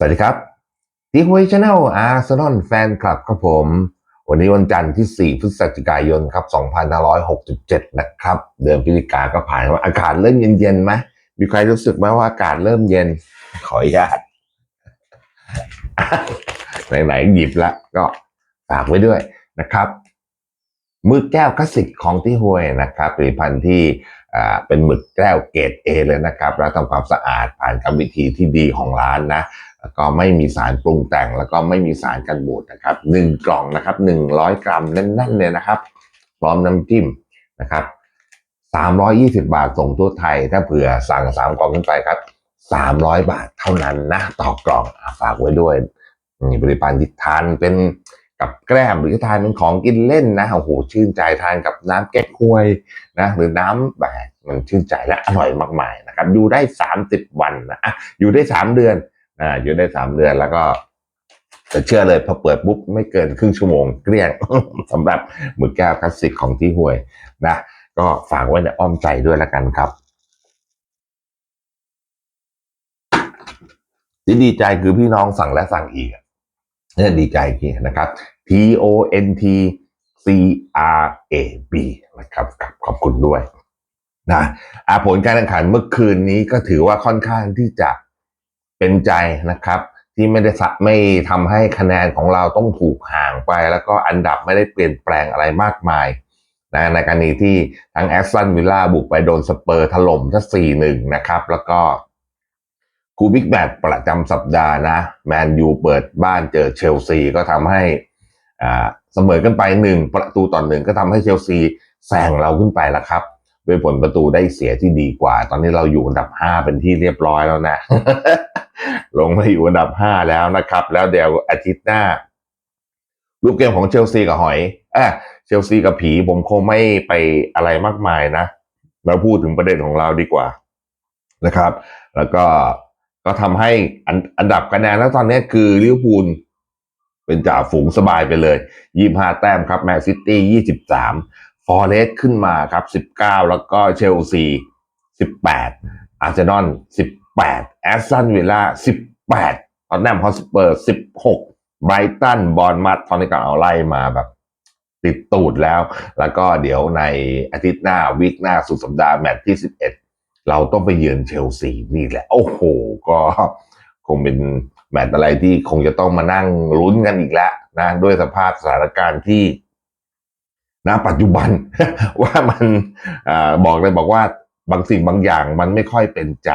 สวัสดีครับทีหวยชาแนลอาร์เซนอลแฟนคลับครับผม วันนี้วันจันทร์ที่ 4 พฤศจิกายนครับ 2567 นะครับ เดือนพฤศจิกาก็ผ่านมาอากาศเริ่มเย็นๆไหมมีใครรู้สึกไหมว่าอากาศเริ่มเย็น ขออนุญาตไหนๆหยิบละก็ฝากไว้ด้วยนะครับมือแก้วคลาสสิกของที่ห้วยนะครับผลิตภัณฑ์ที่เป็นหมึกแก้วเกรด A เลยนะครับ แล้วทำความสะอาดผ่านกรรมวิธีที่ดีของร้านนะ แล้วก็ไม่มีสารปรุงแต่ง แล้วก็ไม่มีสารกันบูดนะครับหนึ่งกล่องนะครับหนึ่งร้อยกรัมแน่นๆเลยนะครับ พร้อมน้ำจิ้มนะครับสามร้อยี่สิบาทส่งทั่วไทย ถ้าเผื่อสั่งสามกล่องขึ้นไปครับสามร้อยบาทเท่านั้นนะต่อกล่องอฝากไว้ด้วยนี่บริการที่ทานเป็นกับแกล้มหรือทานเป็นของกินเล่นนะโอ้โหชื่นใจทานกับน้ำแก้ควยนะหรือน้ำแบบมันชื่นใจและอร่อยมากมายนะครับอยู่ได้สามสิบวันนะอะอยู่ได้สามเดือน อ่าอยู่ได้สามเดือนแล้วก็จะเชื่อเลยพอเปิดปุ๊บไม่เกินครึ่งชั่วโมงเกลี้ยงสำหรับมือแก้วคลาสสิกของที่ห่วยนะก็ฝากไว้ในอ้อมใจด้วยละกันครับที่ดีใจคือพี่น้องสั่งและสั่งอีกเนี่ยดีใจพี่นะครับ T O N T C R A B นะครับครับขอบคุณด้วยนะอาผลการแข่งขันเมื่อคืนนี้ก็ถือว่าค่อนข้างที่จะ เป็นใจนะครับที่ไม่ได้สะไม่ทำให้คะแนนของเราต้องถูกห่างไป แล้วก็อันดับไม่ได้เปลี่ยนแปลงอะไรมากมายนะในกรณีที่ทั้งแอสตันวิลล่าบุกไปโดนสเปอร์ถล่มซะสี่หนึ่งนะครับ แล้วก็คูบิกแมตประจำสัปดาห์นะ แมนยูเปิดบ้านเจอเชลซีก็ทำให้อ่าเสมอกันไปหนึ่งประตูต่อหนึ่งก็ทำให้เชลซีแซงเราขึ้นไปแล้วครับ ด้วยผลประตูได้เสียที่ดีกว่า ตอนนี้เราอยู่อันดับห้าเป็นที่เรียบร้อยแล้วนะ ลงมาอยู่อันดับห้าแล้วนะครับ แล้วเดี๋ยวอาทิตย์หน้า รูปเกมของเชลซีกับหอยเออเชลซีกับผีผมคงไม่ไปอะไรมากมายนะ เราพูดถึงประเด็นของเราดีกว่านะครับ แล้วก็ก็ทำให้อันอันดับคะแนนแล้วตอนนี้คือลิเวอร์พูลเป็นจ่าฝูงสบายไปเลยยี่ห้าแต้มครับแมนซิตี้ยี่สิบสาม ฟอร์เรสขึ้นมาครับสิบเก้าแล้วก็เชลซีสิบแปดอาร์เซนอลสิบแอสตันวิลล่าสิบแปดตอนแนมฮอสเปอร์สิบหกไบรตัน บอลมัดตอนนี้ก็เอาไล่มาแบบ ติดตูดแล้ว แล้วก็เดี๋ยวในอาทิตย์หน้าวีคหน้าสุดสัปดาห์แมตช์ที่สิบเอ็ดเราต้องไปเยือนเชลซีนี่แหละ โอ้โห ก็คงเป็นแมตช์อะไรที่คงจะต้องมานั่งลุ้นกันอีกแล้วนะ ด้วยสภาพสถานการณ์ที่ ณปัจจุบันว่ามันอบอกเลยบอกว่าบางสิ่งบางอย่างมันไม่ค่อยเป็นใจ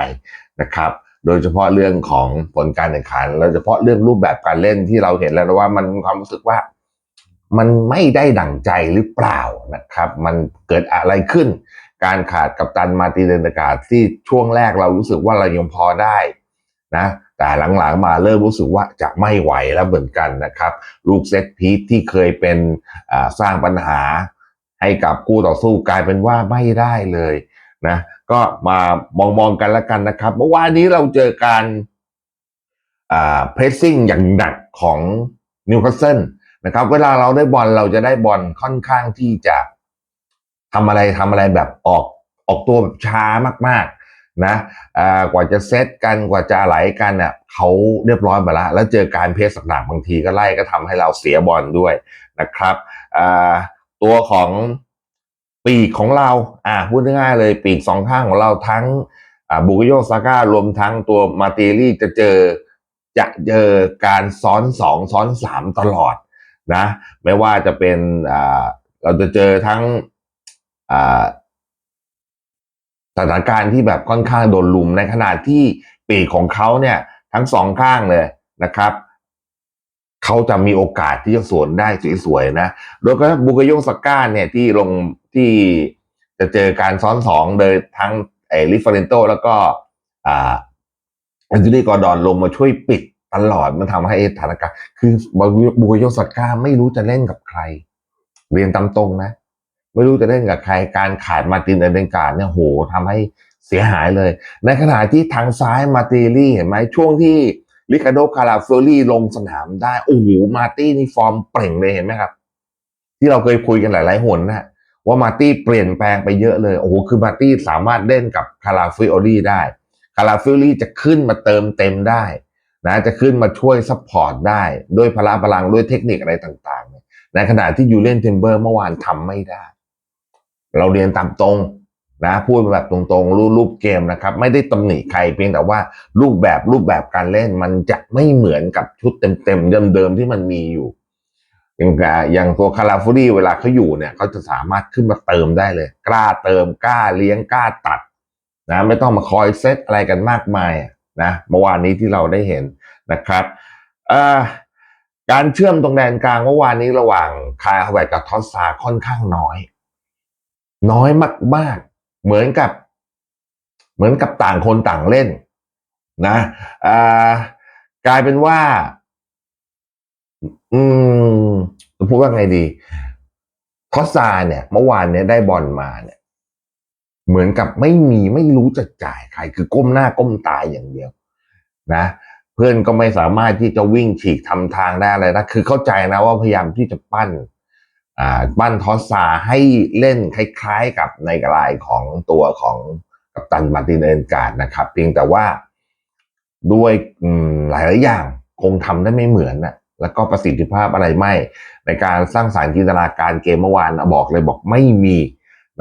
นะครับ โดยเฉพาะเรื่องของผลการแข่งขันโดยเฉพาะเรื่องรูปแบบการเล่นที่เราเห็นแล้วว่ามันความรู้สึกว่ามันไม่ได้ดั่งใจหรือเปล่านะครับ มันเกิดอะไรขึ้น การขาดกัปตันมาติเดนกาดที่ช่วงแรกเรารู้สึกว่าเรายังพอได้นะ แต่หลังๆมาเริ่มรู้สึกว่าจะไม่ไหวแล้วเหมือนกันนะครับ ลูกเซตพีทที่เคยเป็นสร้างปัญหาให้กับคู่ต่อสู้กลายเป็นว่าไม่ได้เลยนะก็มามองมองๆกันแล้วกันนะครับ เมื่อวานนี้เราเจอการเพรสซิ่งอย่างหนักของนิวคาสเซิลนะครับเวลาเราได้บอลเราจะได้บอลค่อนข้างที่จะทำอะไรทำอะไรแบบออกออกตัวแบบช้ามากๆ นะกว่าจะเซตกันกว่าจะไหลกันอะเขาเรียบร้อยมาแล้วแล้วเจอการเพรสหนักบางทีก็ไล่ก็ทำให้เราเสียบอลด้วยนะครับตัวของปีกของเราอ่าพูดง่ายๆเลยปีกสองข้างของเราทั้งบุกโยซาก้ารวมทั้งตัวมาเตลี่จะเจอจะเจอการซ้อนสองซ้อนสามตลอดนะ ไม่ว่าจะเป็นเราจะเจอทั้ง สถานการณ์ที่แบบค่อนข้างโดนลุมในขณะที่ปีกของเขาเนี่ยทั้งสองข้างเลยนะครับเขาจะมีโอกาสที่จะสวนได้สวยๆนะ โดยก็บุกยงสก้าเนี่ยที่ลงที่จะเจอการซ้อนสองโดยทั้งไอ้ลิฟเฟเรนโตแล้วก็อ่าแอนจูรี่กอร์ดอนลงมาช่วยปิดตลอดมันทำให้สถานการณ์คือบุกยงสก้าไม่รู้จะเล่นกับใคร เรียนตามตรงนะ ไม่รู้จะเล่นกับใครการขาดมาตินเอเดนการ์ดเนี่ยโหทำให้เสียหายเลย ในขณะที่ทางซ้ายมาติลี่เห็นไหมช่วงที่ริคาร์โดคาราเฟลลี่ลงสนามได้โอ้โหมาตี้นี่ฟอร์มเปล่งเลยเห็นไหมครับ ที่เราเคยคุยกันหลาย ๆหนนะว่ามาตี้เปลี่ยนแปลงไปเยอะเลยโอ้โหคือมาตี้สามารถเล่นกับคาราฟิโอลี่ได้คาราฟิโอลี่จะขึ้นมาเติมเต็มได้นะจะขึ้นมาช่วยซัพพอร์ตได้ด้วยพละพลังด้วยเทคนิคอะไรต่างๆ ในขณะที่ยูเลนเทมเบอร์เมื่อวานทำไม่ได้ เราเรียนตามตรงนะพูดแบบตรงๆรูปรูปเกมนะครับ ไม่ได้ตำหนิใครเพียงแต่ว่ารูปแบบรูปแบบการเล่นมันจะไม่เหมือนกับชุดเต็มๆเดิมๆที่มันมีอยู่ อย่างอย่างตัวคาราฟูรี่เวลาเขาอยู่เนี่ยเขาจะสามารถขึ้นมาเติมได้เลย กล้าเติมกล้าเลี้ยงกล้าตัดนะไม่ต้องมาคอยเซตอะไรกันมากมายนะเมื่อวานนี้ที่เราได้เห็นนะครับการเชื่อมตรงแดนกลางเมื่อวานนี้ระหว่างคายฮาวเวิร์ดกับทอสซาค่อนข้างน้อย น้อยมาก ๆ เหมือนกับ เหมือนกับต่างคนต่างเล่น นะกลายเป็นว่า อืมจะพูดว่าไงดีคอสซาเนี่ยเมื่อวานเนี่ยได้บอลมาเนี่ย เหมือนกับไม่มีไม่รู้จะจ่ายใคร คือก้มหน้าก้มตายอย่างเดียว นะเพื่อนก็ไม่สามารถที่จะวิ่งฉีกทำทางได้อะไรนะคือเข้าใจนะว่าพยายามที่จะปั้น ปั้นทอสซาให้เล่นคล้ายๆกับในกลายของตัวของกัปตันมาร์ตินเอนการ์ดนะครับ เพียงแต่ว่าด้วยอืมหลายๆอย่างคงทำได้ไม่เหมือนนะแล้วก็ประสิทธิภาพอะไรไม่ ในการสร้างสารรค์จินตนาการเกมเมื่อวานบอกเลยบอกไม่มี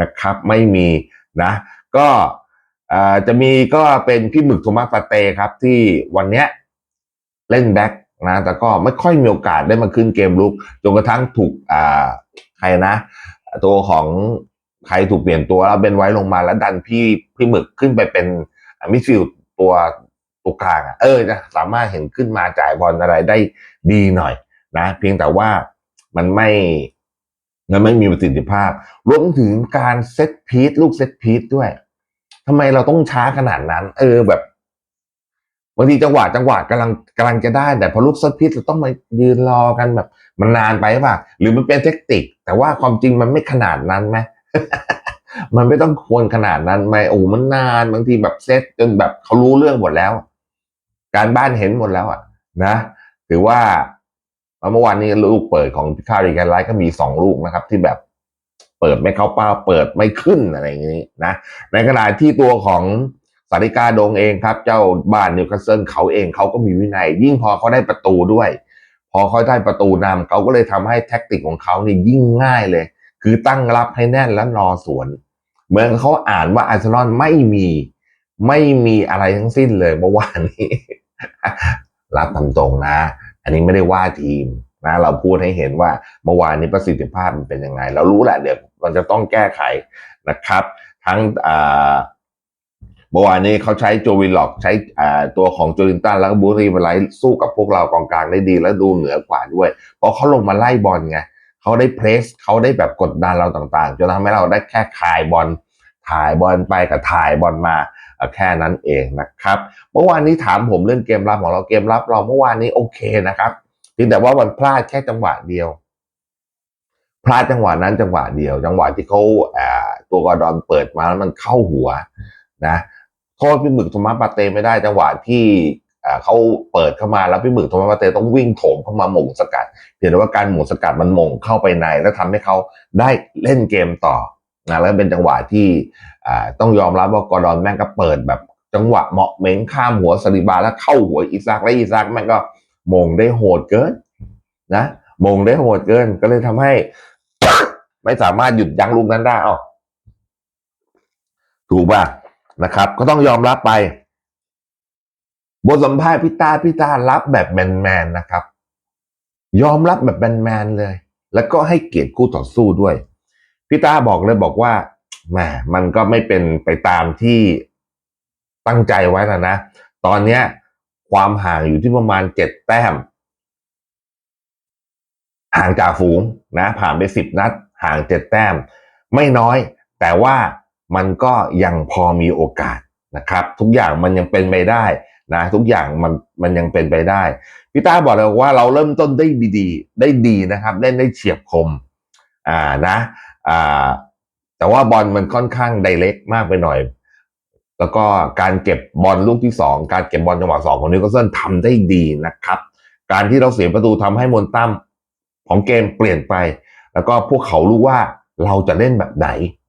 นะครับไม่มีนะ ก็จะมีก็เป็นพี่หมึกโทมัสปาเต้ครับที่วันเนี้ยเล่นแบ็ค นะแต่ก็ไม่ค่อยมีโอกาสได้มาขึ้นเกมลุกจนกระทั่งถูกอ่าใครนะ ตัวของใครถูกเปลี่ยนตัวแล้วเบนไว้ลงมาแล้วดันพี่พี่หมึกขึ้นไปเป็นมิดฟิลด์ตัวตัวกลางเออจะสามารถเห็นขึ้นมาจ่ายบอลอะไรได้ดีหน่อยนะ เพียงแต่ว่ามันไม่มันไม่มีประสิทธิภาพ รวมถึงการเซตพีทลูกเซตพีทด้วยทำไมเราต้องช้าขนาดนั้น เออแบบ บางทีจังหวะจังหวะกำลังกำลังจะได้ แต่พอลูกซัดพิษเราต้องมายืนรอกันแบบ มันนานไปป่ะหรือมันเป็นเทคนิค แต่ว่าความจริงมันไม่ขนาดนั้นไหมมันไม่ต้องควรขนาดนั้นไหมโอ้มันนานบางทีแบบเซตจนแบบเขารู้เรื่องหมดแล้ว การบ้านเห็นหมดแล้วอะ นะถือว่าเมื่อวานนี้ลูกเปิดของพิคารีแกนไลท์ก็มีสองลูกนะครับ ที่แบบเปิดไม่เข้าเป้าเปิดไม่ขึ้นอะไรอย่างนี้นะในขณะที่ตัวของ สาริกาดงเองครับ เจ้าบ้านนิวคาสเซิลเขาเองเขาก็มีวินัย ยิ่งพอเขาได้ประตูด้วย พอเขาได้ประตูนำเขาก็เลยทำให้แท็กติกของเขานี่ยิ่งง่ายเลย คือตั้งรับให้แน่นแล้วรอสวน เหมือนเขาอ่านว่าอาร์เซนอลไม่มีไม่มีอะไรทั้งสิ้นเลยเมื่อวานนี้ รับตามตรงนะ อันนี้ไม่ได้ว่าทีมนะเราพูดให้เห็นว่าเมื่อวานนี้ประสิทธิภาพมันเป็นยังไง เรารู้แหละเดี๋ยวมันจะต้องแก้ไขนะครับ ทั้งอ่า เมื่อวานนี้เขาใช้โจวินล็อกใช้ตัวของโจลินตันแล้วก็บูรีมาไลสู้กับพวกเรากองกลางได้ดีและดูเหนือกว่าด้วย เพราะเขาลงมาไล่บอลไงเขาได้เพรสเขาได้แบบกดดันเราต่างๆจนทำให้เราได้แค่คายบอลถ่ายบอลไปกับถ่ายบอลมาแค่นั้นเองนะครับ เมื่อวานนี้ถามผมเรื่องเกมรับของเราเกมรับเราเมื่อวานนี้โอเคนะครับเพียงแต่ว่ามันพลาดแค่จังหวะเดียวพลาดจังหวะนั้นจังหวะเดียว จังหวะที่เขาตัวกอร์ดอนเปิดมาแล้วมันเข้าหัวนะ ทษพี่หมึกโทมัสปาเต้ไม่ได้จังหวะที่เขาเปิดเข้ามาแล้วพี่หมึกโทมัสปาเต้ต้องวิ่งโถมเข้ามาหม่งสกัดเพียงแต่ว่าการหม่งสกัดมันหม่งเข้าไปใน แล้วทำให้เขาได้เล่นเกมต่อนะแล้วเป็นจังหวะที่ต้องยอมรับว่ากอร์ดอนแม่งก็เปิดแบบจังหวะเหมาะเหม้งข้ามหัวสลิบาแล้วเข้าหัวอีซักและอีซักแม่งก็มงได้โหดเกินนะมงได้โหดเกิน ก็เลยทำให้ ไม่สามารถหยุดยั้งลูกนั้นได้อ้าวถูกป่ะ นะครับ ก็ต้องยอมรับไป บทสัมภาษณ์พี่ตาพี่ตารับแบบแมนๆนะครับ ยอมรับแบบแมนๆเลย แล้วก็ให้เกียรติคู่ต่อสู้ด้วยพี่ตาบอกเลยบอกว่าแหมมันก็ไม่เป็นไปตามที่ตั้งใจไว้นะนะ ตอนเนี้ย ความห่างอยู่ที่ประมาณเจ็ดแต้ม ห่างจากฝูงนะ ผ่านไปสิบนัด ห่างเจ็ดแต้ม ไม่น้อย แต่ว่า มันก็ยังพอมีโอกาสนะครับ ทุกอย่างมันยังเป็นไปได้นะทุกอย่างมันมันยังเป็นไปได้พี่ต้าบอกเลยว่าเราเริ่มต้นได้ดีได้ดีนะครับเล่นได้เฉียบคมอ่านะอ่าแต่ว่าบอลมันค่อนข้างไดเรกมากไปหน่อย แล้วก็การเก็บบอลลูกที่สองการเก็บบอลจังหวะสองของนิวคาสเซิลทำได้ดีนะครับ การที่เราเสียประตูทำให้มนตั้มของเกมเปลี่ยนไป แล้วก็พวกเขารู้ว่าเราจะเล่นแบบไหน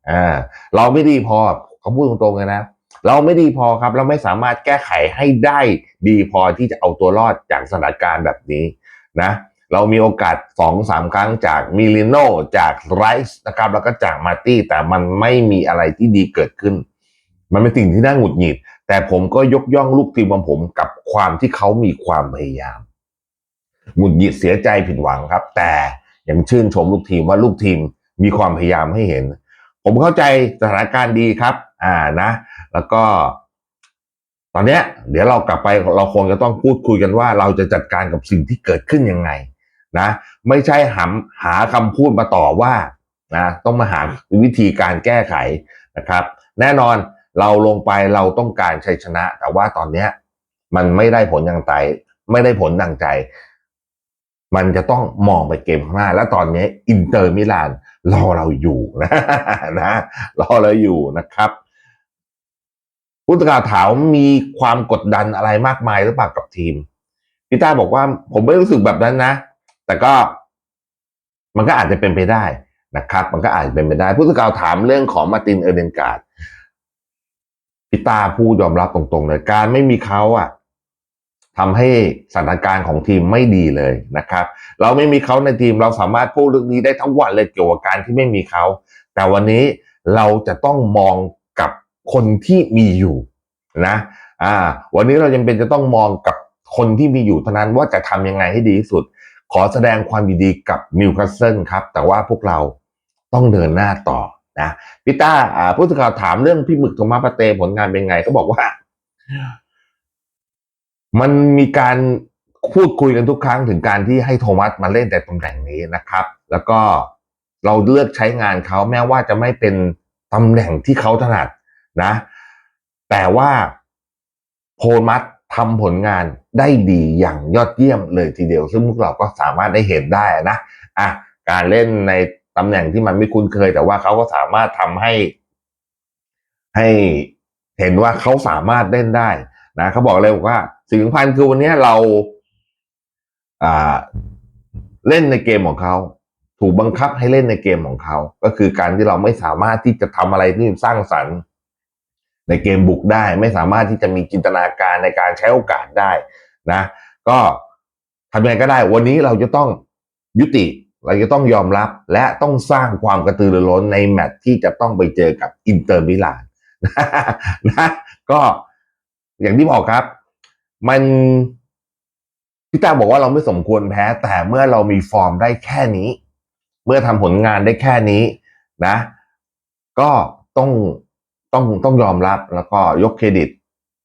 อ่าเราไม่ดีพอเขาพูดตรงๆเลยนะ เราไม่ดีพอครับ เราไม่สามารถแก้ไขให้ได้ดีพอที่จะเอาตัวรอดจากสถานการณ์แบบนี้นะเรามีโอกาสสองสามครั้งจากมิลิโนจากไรส์นะครับแล้วก็จากมาร์ตี้แต่มันไม่มีอะไรที่ดีเกิดขึ้น มันเป็นสิ่งที่น่าหงุดหงิด แต่ผมก็ยกย่องลูกทีมของผมกับความที่เขามีความพยายามหงุดหงิดเสียใจผิดหวังครับ แต่ยังชื่นชมลูกทีมว่าลูกทีมมีความพยายามให้เห็น ผมเข้าใจสถานการณ์ดีครับ อ่านะ แล้วก็ ตอนเนี้ย เดี๋ยวเรากลับไปเราคงจะต้องพูดคุยกันว่า เราจะจัดการกับสิ่งที่เกิดขึ้นยังไง นะ ไม่ใช่หาหาคำพูดมาต่อว่านะต้องมาหาวิธีการแก้ไขนะครับ แน่นอนเราลงไปเราต้องการชัยชนะ แต่ว่าตอนเนี้ย มันไม่ได้ผลอย่างใจไม่ได้ผลดังใจ มันจะต้องมองไปเกมข้างหน้า และตอนนี้อินเตอร์มิลาน รอเราอยู่นะนะรอเราอยู่นะครับผู้สื่อข่าวถามมีความกดดันอะไรมากมายหรือเปล่ากับทีมพี่ต้าบอกว่าผมไม่รู้สึกแบบนั้นนะ แต่ก็ มันก็อาจจะเป็นไปได้นะครับ มันก็อาจจะเป็นไปได้ ผู้สื่อข่าวถามเรื่องของมาตินเอเดนการ์ดพี่ต้าพูดยอมรับตรงๆเลยการไม่มีเขาอะ ทำให้สถานการณ์ของทีมไม่ดีเลยนะครับ เราไม่มีเขาในทีมเราสามารถพูดเรื่องนี้ได้ทั้งวันเลยเกี่ยวกับการที่ไม่มีเขา แต่วันนี้เราจะต้องมองกับคนที่มีอยู่นะอ่าวันนี้เราจำเป็นจะต้องมองกับคนที่มีอยู่เท่านั้นว่าจะทำยังไงให้ดีที่สุด ขอแสดงความยินดีกับนิวคาสเซิลครับ แต่ว่าพวกเราต้องเดินหน้าต่อนะพี่ต้าอ่าผู้สื่อข่าวถามเรื่องพี่หมึกโทมัสปาเตผลงานเป็นไงก็บอกว่า มันมีการพูดคุยกันทุกครั้งถึงการที่ให้โทมัสมาเล่นแต่ตำแหน่งนี้นะครับ แล้วก็เราเลือกใช้งานเขาแม้ว่าจะไม่เป็นตำแหน่งที่เขาถนัดนะ แต่ว่าโทมัสทำผลงานได้ดีอย่างยอดเยี่ยมเลยทีเดียว ซึ่งพวกเราก็สามารถได้เห็นได้นะอะการเล่นในตำแหน่งที่มันไม่คุ้นเคย แต่ว่าเขาก็สามารถทำให้ ให้เห็นว่าเขาสามารถเล่นได้นะเขาบอกเลยว่า สิ่งสำคัญคือวันนี้เราอ่าเล่นในเกมของเขาถูกบังคับให้เล่นในเกมของเขา ก็คือการที่เราไม่สามารถที่จะทำอะไรที่สร้างสรรค์ในเกมบุกได้ ไม่สามารถที่จะมีจินตนาการในการใช้โอกาสได้นะ ก็ทำยังไงก็ได้ วันนี้เราจะต้องยุติ เราจะต้องยอมรับ และต้องสร้างความกระตือรือร้นในแมตช์ที่จะต้องไปเจอกับอินเตอร์มิลานนะก็อย่างที่บอกครับ มันพี่ตาบอกว่าเราไม่สมควรแพ้ แต่เมื่อเรามีฟอร์มได้แค่นี้ เมื่อทำผลงานได้แค่นี้นะ ก็ต้องต้องต้องยอมรับแล้วก็ยกเครดิต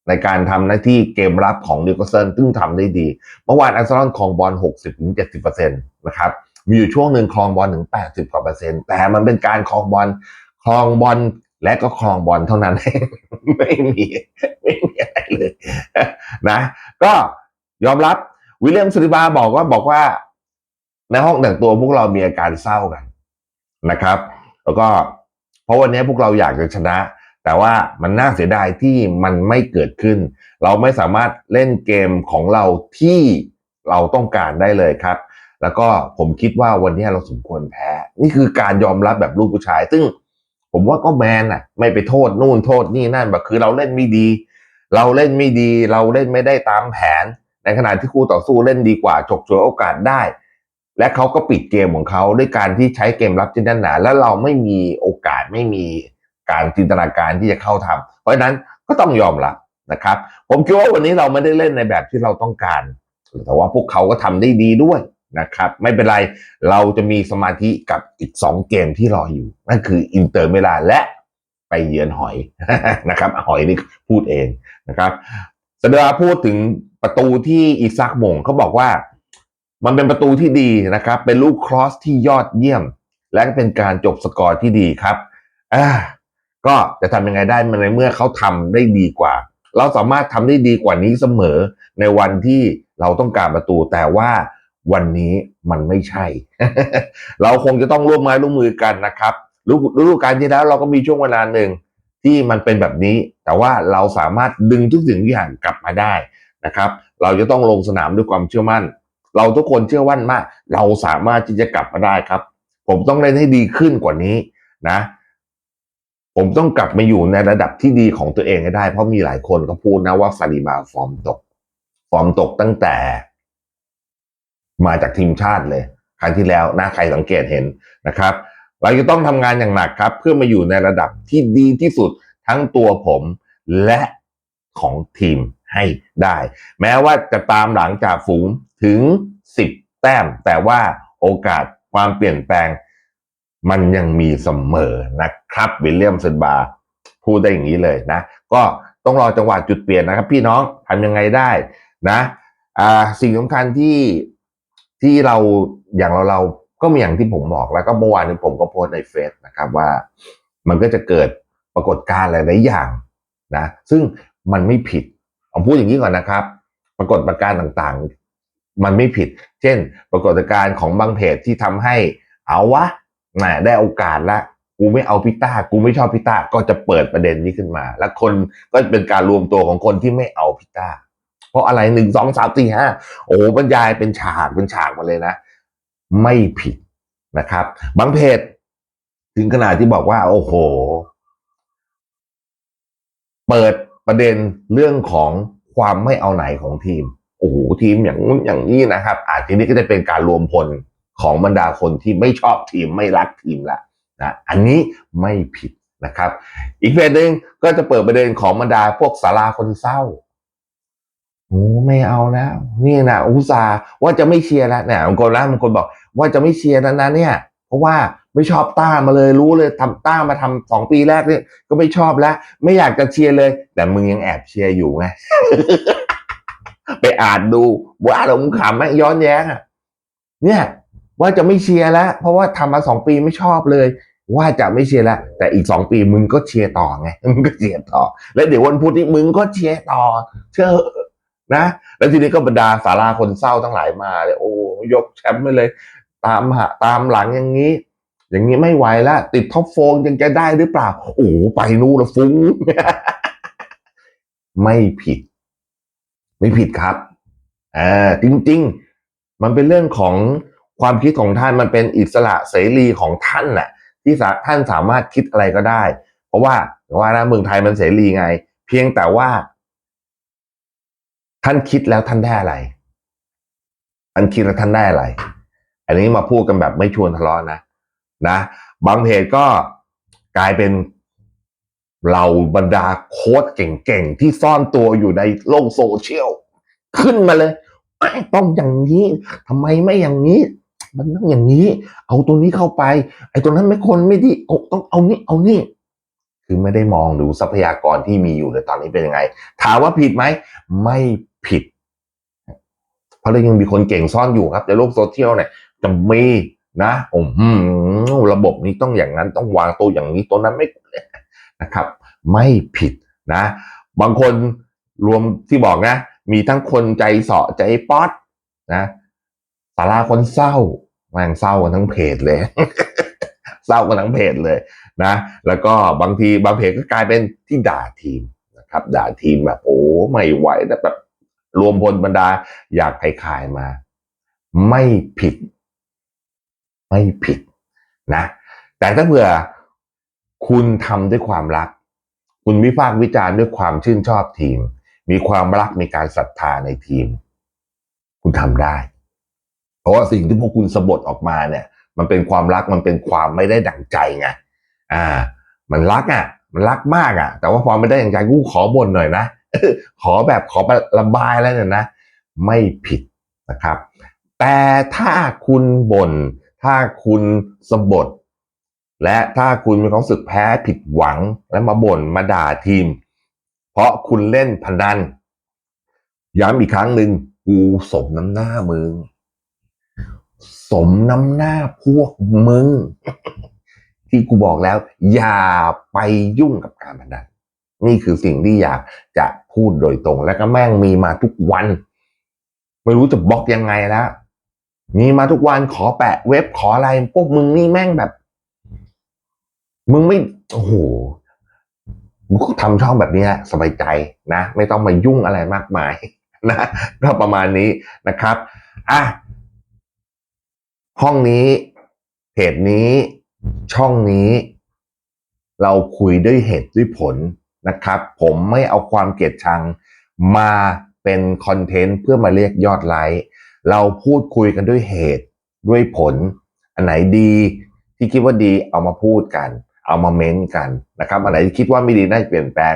ในการทำหน้าที่เกมรับของนิวคาสเซิลซึ่งทำได้ดี เมื่อวานอาร์เซนอลครองบอล 60-70%นะครับ มีอยู่ช่วงหนึ่งครองบอลถึง 80กว่าเปอร์เซ็นต์แต่มันเป็นการครองบอลครองบอล และก็ครองบอลเท่านั้น ไม่มีไม่มีอะไรเลยนะ ก็ยอมรับวิลเลียมสุริบาบอกว่าบอกว่า ในห้องแต่งตัวพวกเรามีอาการเศร้ากันนะครับ แล้วก็เพราะวันนี้พวกเราอยากจะชนะ แต่ว่ามันน่าเสียดายที่มันไม่เกิดขึ้น เราไม่สามารถเล่นเกมของเราที่เราต้องการได้เลยครับ แล้วก็ผมคิดว่าวันนี้เราสมควรแพ้ นี่คือการยอมรับแบบลูกผู้ชาย ซึ่ง ผมว่าก็แมนอะ ไม่ไปโทษนู่นโทษนี่นั่นแบบคือเราเล่นไม่ดี เราเล่นไม่ดี เราเล่นไม่ได้ตามแผน ในขณะที่คู่ต่อสู้เล่นดีกว่าฉกฉวยโอกาสได้ และเขาก็ปิดเกมของเขาด้วยการที่ใช้เกมรับที่แน่นหนา แล้วเราไม่มีโอกาสไม่มีการจินตนาการที่จะเข้าทำเพราะฉะนั้นก็ต้องยอมรับนะครับ ผมคิดว่าวันนี้เราไม่ได้เล่นในแบบที่เราต้องการ แต่ว่าพวกเขาก็ทำได้ดีด้วย นะครับ ไม่เป็นไรเราจะมีสมาธิกับอีก 2 เกมที่รออยู่ นั่นคืออินเตอร์เมลานและไปเยือนหอยนะครับหอยนี่พูดเองนะครับสเดาพูดถึงประตูที่อีซักมงเขาบอกว่า มันเป็นประตูที่ดีนะครับ เป็นลูกครอสที่ยอดเยี่ยม และก็เป็นการจบสกอร์ที่ดีครับอ่าก็จะทำยังไงได้ในเมื่อเขาทำได้ดีกว่า เราสามารถทำได้ดีกว่านี้เสมอในวันที่เราต้องการประตูแต่ว่า วันนี้มันไม่ใช่ เราคงจะต้องร่วมไม้ร่วมมือกันนะครับฤดูฤดูกาลที่แล้วเราก็มีช่วงเวลาหนึ่งที่มันเป็นแบบนี้ แต่ว่าเราสามารถดึงทุกสิ่งทุกอย่างกลับมาได้นะครับ เราจะต้องลงสนามด้วยความเชื่อมั่น เราทุกคนเชื่อมั่นมาก เราสามารถที่จะกลับมาได้ครับ ผมต้องเล่นให้ดีขึ้นกว่านี้นะ ผมต้องกลับมาอยู่ในระดับที่ดีของตัวเองให้ได้ เพราะมีหลายคนก็พูดนะว่าซาลิบาฟอร์มตก ฟอร์มตกตั้งแต่ มาจากทีมชาติเลยครั้งที่แล้วนะใครสังเกตเห็นนะครับ เราจะต้องทำงานอย่างหนักครับ เพื่อมาอยู่ในระดับที่ดีที่สุดทั้งตัวผมและของทีมให้ได้ แม้ว่าจะตามหลังจากฝูงถึง 10 แต้ม แต่ว่าโอกาสความเปลี่ยนแปลง มันยังมีเสมอนะครับวิลเลียมเซนบาพูดได้อย่างนี้เลยนะ ก็ต้องรอจังหวะจุดเปลี่ยนนะครับ พี่น้องทำยังไงได้นะ อ่าสิ่งสำคัญที่ ที่เราอย่างเราเราก็มีอย่างที่ผมบอกแล้วก็เมื่อวานนี้ผมก็โพสในเฟซนะครับว่า มันก็จะเกิดปรากฏการณ์หลายๆอย่างนะ ซึ่งมันไม่ผิดผมพูดอย่างนี้ก่อนนะครับ ปรากฏการณ์ต่างๆ มันไม่ผิด เช่น ปรากฏการณ์ของบางเพจที่ทำให้เอาวะแหมได้โอกาสละกูไม่เอาพิต้ากูไม่ชอบพิต้าก็จะเปิดประเด็นนี้ขึ้นมา แล้วคนก็เป็นการรวมตัวของคนที่ไม่เอาพิต้า ราะอะไรหนึ่งสองสามสี่ห้าโอ้บรรยายเป็นฉากเป็นฉากมาเลยนะ ไม่ผิดนะครับ บางเพจ ถึงขนาดที่บอกว่า โอ้โห เปิดประเด็นเรื่องของความไม่เอาไหนของทีมโอ้โหทีมอย่างนู้นอย่างนี้นะครับ อาจทีนี้ก็จะเป็นการรวมพลของบรรดาคนที่ไม่ชอบทีมไม่รักทีมละนะอันนี้ไม่ผิดนะครับ อีกเพจหนึ่งก็จะเปิดประเด็นของบรรดาพวกสาราคนเศร้า โอ้ไม่เอาแล้วนี่นะอุตส่าห์ว่าจะไม่เชียร์แล้วเนี่ยบางคนนะบางคนบอก ว่าจะไม่เชียร์แล้วนะเนี่ย เพราะว่าไม่ชอบต้ามาเลยรู้เลยทำต้ามาทำสองปีแรกเนี่ยก็ไม่ชอบแล้ว ไม่อยากจะเชียร์เลย แต่มึงยังแอบเชียร์อยู่ไงไปอ่านดูว่าเราขำไหมย้อนแย้งอะเนี่ยว่าจะไม่เชียร์แล้ว เพราะว่าทำมาสองปีไม่ชอบเลย ว่าจะไม่เชียร์แล้ว แต่อีกสองปีมึงก็เชียร์ต่อไงมึงก็เชียร์ต่อ แล้วเดี๋ยววันพุธนี้มึงก็เชียร์ต่อ เชื่อ นะแล้วทีนี้ก็บรรดาสาราคนเศร้าทั้งหลายมาเลยโอ้ยกแชมป์ไปเลย ตามหาตามหลังอย่างนี้ อย่างนี้ไม่ไหวแล้วติดท็อปโฟงยังจะได้หรือเปล่า โอ้ไปนู่นละฟุ้ง ไม่ผิด ไม่ผิดครับอ่าจริง ๆ มันเป็นเรื่องของความคิดของท่านมันเป็นอิสระเสรีของท่านน่ะ ที่ท่านสามารถคิดอะไรก็ได้ เพราะว่าว่านะเมืองไทยมันเสรีไง เพียงแต่ว่า ท่านคิดแล้วท่านได้อะไรท่านคิดแล้วท่านได้อะไร อันนี้มาพูดกันแบบไม่ชวนทะเลาะนะนะ บางเพจก็กลายเป็นเราบรรดาโค้ดเก่งๆ ที่ซ่อนตัวอยู่ในโลกโซเชียลขึ้นมาเลยไม่ต้องอย่างนี้ทำไมไม่อย่างนี้ มันต้องอย่างนี้ เอาตัวนี้เข้าไป ไอ้ตัวนั้นไม่คนไม่ดีต้องเอานี่เอานี่ คือไม่ได้มองดูทรัพยากรที่มีอยู่ในตอนนี้เป็นยังไง ถามว่าผิดไหม ไม่ผิด เพราะเรายังมีคนเก่งซ่อนอยู่ครับ ในโลกโซเชียลเนี่ยจะมีนะโอ้โหระบบนี้ต้องอย่างนั้นต้องวางตัวอย่างนี้ตัวนั้นไม่นะครับ ไม่ผิดนะ บางคนรวมที่บอกนะ มีทั้งคนใจเสาะใจป๊อดนะสาราคนเศร้าแม่งเศร้ากันทั้งเพจเลย เศร้ากันทั้งเพจเลย นะแล้วก็บางทีบางเพจก็กลายเป็นที่ด่าทีมนะครับด่าทีมแบบโอ้ไม่ไหวแต่แบบรวมพลบรรดาอยากขายมา ไม่ผิด ไม่ผิดนะ แต่ถ้าเผื่อคุณทำด้วยความรัก คุณวิพากษ์วิจารณ์ด้วยความชื่นชอบทีม มีความรักมีการศรัทธาในทีม คุณทำได้ เพราะว่าสิ่งที่พวกคุณสะบดออกมาเนี่ย มันเป็นความรักมันเป็นความไม่ได้ดั่งใจไง อ่า มันรักอะ มันรักมากอะ แต่ว่าพอไม่ได้ดั่างใจกูขอบ่นหน่อยนะขอแบบขอระบายแล้วเนี่ยนะ ไม่ผิดนะครับ แต่ถ้าคุณบน่นถ้าคุณสะบดและถ้าคุณมีความสึกแพ้ผิดหวังและมาบ่นมาด่าทีม เพราะคุณเล่นพนันย้ำอีกครั้งหนึ่งกูสมน้ำหน้ามึง สมน้ำหน้าพวกมึง ที่กูบอกแล้ว อย่าไปยุ่งกับการพนันนี่คือสิ่งที่อยากจะพูดโดยตรง และก็แม่งมีมาทุกวัน ไม่รู้จะบล็อกยังไงแล้วมีมาทุกวันขอแปะเว็บขออะไรพวกมึงนี่แม่งแบบ มึงไม่โอ้โหกูก็ทำช่องแบบนี้สบายใจนะ ไม่ต้องมายุ่งอะไรมากมายนะก็ประมาณนี้นะครับอะห้องนี้เพจนี้ ช่องนี้ เราคุยด้วยเหตุด้วยผลนะครับ ผมไม่เอาความเกลียดชังมาเป็นคอนเทนต์เพื่อมาเรียกยอดไลค์เราพูดคุยกันด้วยเหตุด้วยผล อันไหนดีที่คิดว่าดีเอามาพูดกัน เอามาเม้นกันนะครับอันไหนที่คิดว่าไม่ดีน่าจะเปลี่ยนแปลง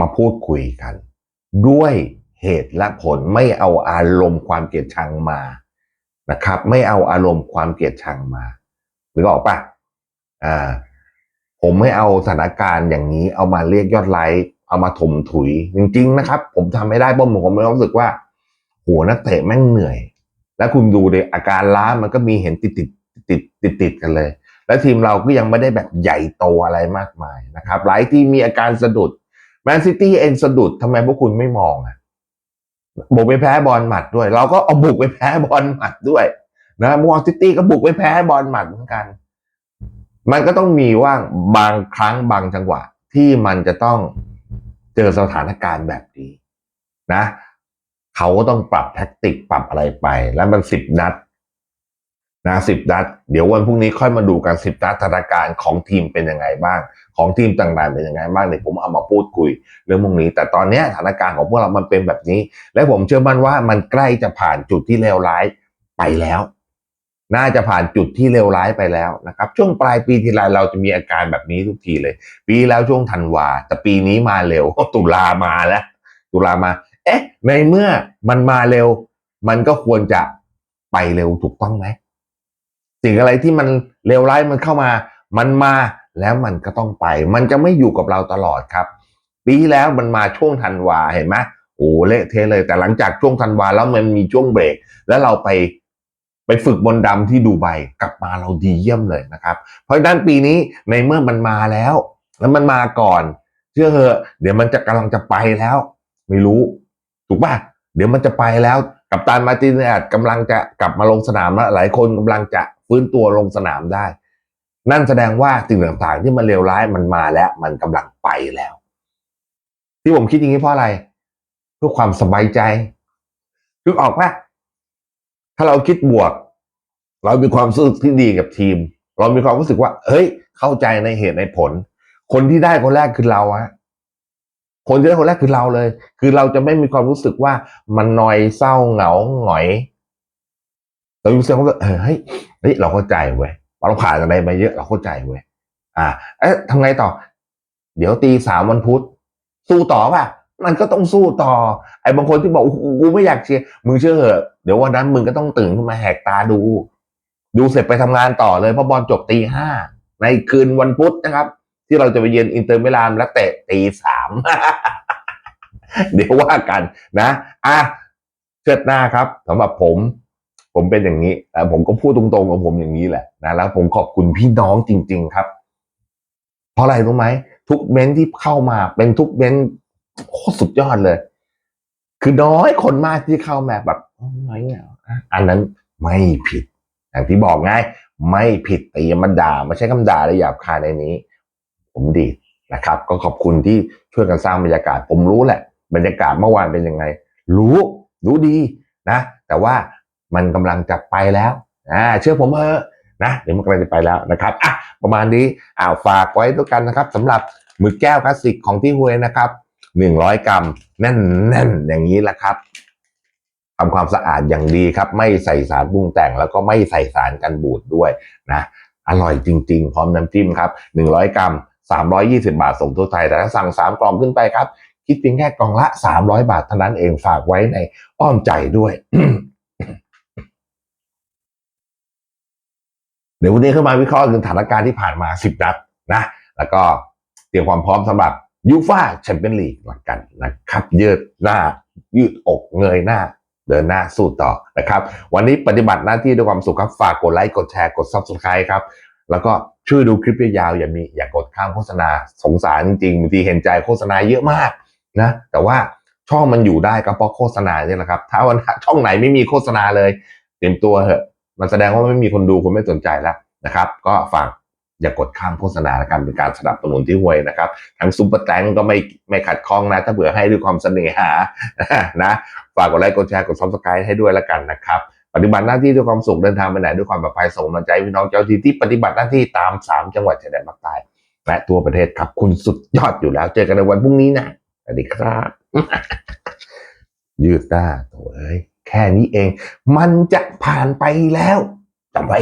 มาพูดคุยกัน ด้วยเหตุและผลไม่เอาอารมณ์ความเกลียดชังมานะครับ ไม่เอาอารมณ์ความเกลียดชังมาหรือออกปะ อ่าผมไม่เอาสถานการณ์อย่างนี้เอามาเรียกยอดไลค์เอามาถมถุย จริง ๆ นะครับ ผมทำไม่ได้ผมมีความรู้สึกว่าหัวนักเตะแม่งเหนื่อย แล้วคุณดูเลยอาการล้ามันก็มีเห็นติดติดติดติดติดกันเลย แล้วทีมเราก็ยังไม่ได้แบบใหญ่โตอะไรมากมายนะครับหลายที่มีอาการสะดุดแมนซิตี้เองสะดุดทำไมพวกคุณไม่มองอะบุกไปแพ้บอลหมัดด้วย เราก็เอาบุกไปแพ้บอลหมัดด้วยนะมอซิตี้ก็บุกไปแพ้บอลหมัดเหมือนกัน มันก็ต้องมีว่างบางครั้งบางจังหวะ ที่มันจะต้องเจอสถานการณ์แบบนี้นะเขาก็ต้องปรับแท็กติกปรับอะไรไป แล้วมันสิบนัดนะสิบนัด เดี๋ยววันพรุ่งนี้ค่อยมาดูกันสิบนัดสถานการณ์ของทีมเป็นยังไงบ้าง ของทีมต่างๆเป็นยังไงบ้างเดี๋ยวผมเอามาพูดคุยเรื่องพวกนี้ แต่ตอนนี้สถานการณ์ของพวกเรามันเป็นแบบนี้ และผมเชื่อมั่นว่ามันใกล้จะผ่านจุดที่เลวร้ายไปแล้ว น่าจะผ่านจุดที่เลวร้ายไปแล้วนะครับช่วงปลายปีทีไรเราจะมีอาการแบบนี้ทุกทีเลย ปีแล้วช่วงธันวาแต่ปีนี้มาเร็วตุลามาแล้ว ตุลามา เอ๊ะ ในเมื่อมันมาเร็ว มันก็ควรจะไปเร็วถูกต้องไหมสิ่งอะไรที่มันเลวร้ายมันเข้ามา มันมาแล้วมันก็ต้องไป มันจะไม่อยู่กับเราตลอดครับ ปีแล้วมันมาช่วงธันวาเห็นไหมโอ้เละเทะเลยแต่หลังจากช่วงธันวาแล้วมันมีช่วงเบรก แล้วเราไป ไปฝึกบนต์ดำที่ดูไบกลับมาเราดีเยี่ยมเลยนะครับ เพราะฉะนั้นปีนี้ในเมื่อมันมาแล้ว แล้วมันมาก่อนเชื่อเหอะ เดี๋ยวมันจะกำลังจะไปแล้ว ไม่รู้ ถูกป่ะเดี๋ยวมันจะไปแล้ว กับตานมาตินเนี่ยกำลังจะกลับมาลงสนามแล้วหลายคนกำลังจะฟื้นตัวลงสนามได้ นั่นแสดงว่าสิ่งต่างๆที่มันเลวร้ายมันมาแล้ว มันกำลังไปแล้ว ที่ผมคิดอย่างนี้เพราะอะไร เพื่อความสบายใจนึกออกปะ ถ้าเราคิดบวก เรามีความรู้สึกที่ดีกับทีม เรามีความรู้สึกว่า เฮ้ย เข้าใจในเหตุในผล คนที่ได้คนแรกคือเราฮะคนที่ได้คนแรกคือเราเลย คือเราจะไม่มีความรู้สึกว่ามันนอยเศร้าเหงาหงอยเรารู้สึกว่าเออเฮ้ยเฮ้ยเราเข้าใจเว้ยเราผ่านอะไรมาเยอะเราเข้าใจเว้ยอ่า เอ๊ะทำไงต่อ เดี๋ยวตีสามวันพุธสู้ต่อป่ะ มันก็ต้องสู้ต่อ ไอ้บางคนที่บอกกูไม่อยากเชียร์มึงเชื่อเหอะเดี๋ยววันนั้นมึงก็ต้องตื่นขึ้นมาแหกตาดู ดูเสร็จไปทำงานต่อเลยเพราะบอลจบตีห้าในคืนวันพุธนะครับ ที่เราจะไปเยือนอินเตอร์มิลานและเตะตีสามเดี๋ยวว่ากันนะอะเชิดหน้าครับสำหรับผม ผมเป็นอย่างนี้แต่ผมก็พูดตรงๆของผมอย่างนี้แหละนะแล้วผมขอบคุณพี่น้องจริง ๆ ครับ เพราะอะไรรู้ไหมทุกเม้นท์ที่เข้ามาเป็นทุกเม้น โคตรสุดยอดเลย คือน้อยคนมากที่เข้ามาแบบโอ้ยเงาอันนั้นไม่ผิด อย่างที่บอกไงไม่ผิดแต่อย่ามาด่ามาใช้คำด่าและหยาบคายในนี้ ผมดีนะครับ ก็ขอบคุณที่ช่วยกันสร้างบรรยากาศ ผมรู้แหละ บรรยากาศเมื่อวานเป็นยังไง รู้ รู้ดีนะ แต่ว่ามันกำลังจะไปแล้วอ่าเชื่อผมเถอะนะเดี๋ยวมันกำลังจะไปแล้วนะครับอะประมาณนี้อ่าฝากไว้ด้วยกันนะครับสำหรับหมึกแก้วคลาสสิกของที่ฮวยนะครับ หนึ่งร้อยกรัมแน่นๆอย่างนี้แหละครับทำความสะอาดอย่างดีครับ ไม่ใส่สารปรุงแต่งแล้วก็ไม่ใส่สารกันบูดด้วยนะอร่อยจริง ๆ พร้อมน้ำจิ้มครับหนึ่งร้อยกรัมสามร้อยยี่สิบาทส่งทั่วไทยแต่ถ้าสั่งสามกล่องขึ้นไปครับ คิดเพียงแค่กล่องละสามร้อยบาทเท่านั้นเองฝากไว้ในอ้อมใจด้วยเดี๋ยววันนี้เข้ามาวิเคราะห์ถึงสถานการณ์ที่ผ่านมาสิบนัดนะ แล้วก็เตรียมความพร้อมสำหรับ ยูฟ่าแชมเปี้ยนลีกหลังกันนะครับยืดหน้ายืดอกเงยหน้า เดินหน้าสู้ต่อนะครับ วันนี้ปฏิบัติหน้าที่ด้วยความสุขครับฝากกดไลค์กดแชร์กด subscribe ครับ แล้วก็ช่วยดูคลิปยาวๆอย่ามีอย่ากดข้ามโฆษณาสงสารจริงๆบางทีเห็นใจโฆษณาเยอะมากนะแต่ว่าช่องมันอยู่ได้ก็เพราะโฆษณาเนี่ยแหละครับ ถ้าวันช่องไหนไม่มีโฆษณาเลย เตรียมตัวเหอะ มันแสดงว่าไม่มีคนดูคนไม่สนใจแล้วนะครับ ก็ฝาก อย่ากดข้ามโฆษณาละกันเป็นการสนับสนุนที่ห่วยนะครับ ทั้งซุปเปอร์แตงก็ไม่ไม่ขัดข้องนะ ถ้าเผื่อให้ด้วยความเสน่หานะฝากกดไลค์กดแชร์กดซับสไครต์ให้ด้วยละกันนะครับปฏิบัติหน้าที่ด้วยความสุขเดินทางไปไหนด้วยความปลอดภัยส่งกำลังใจพี่น้องเจ้าที่ที่ปฏิบัติหน้าที่ตาม 3 จังหวัดชายแดนภาคใต้และทั่วประเทศครับคุณสุดยอดอยู่แล้ว เจอกันในวันพรุ่งนี้นะสวัสดีครับ ยืดหน้าโถเอ้ยแค่นี้เอง มันจะผ่านไปแล้วจำไว้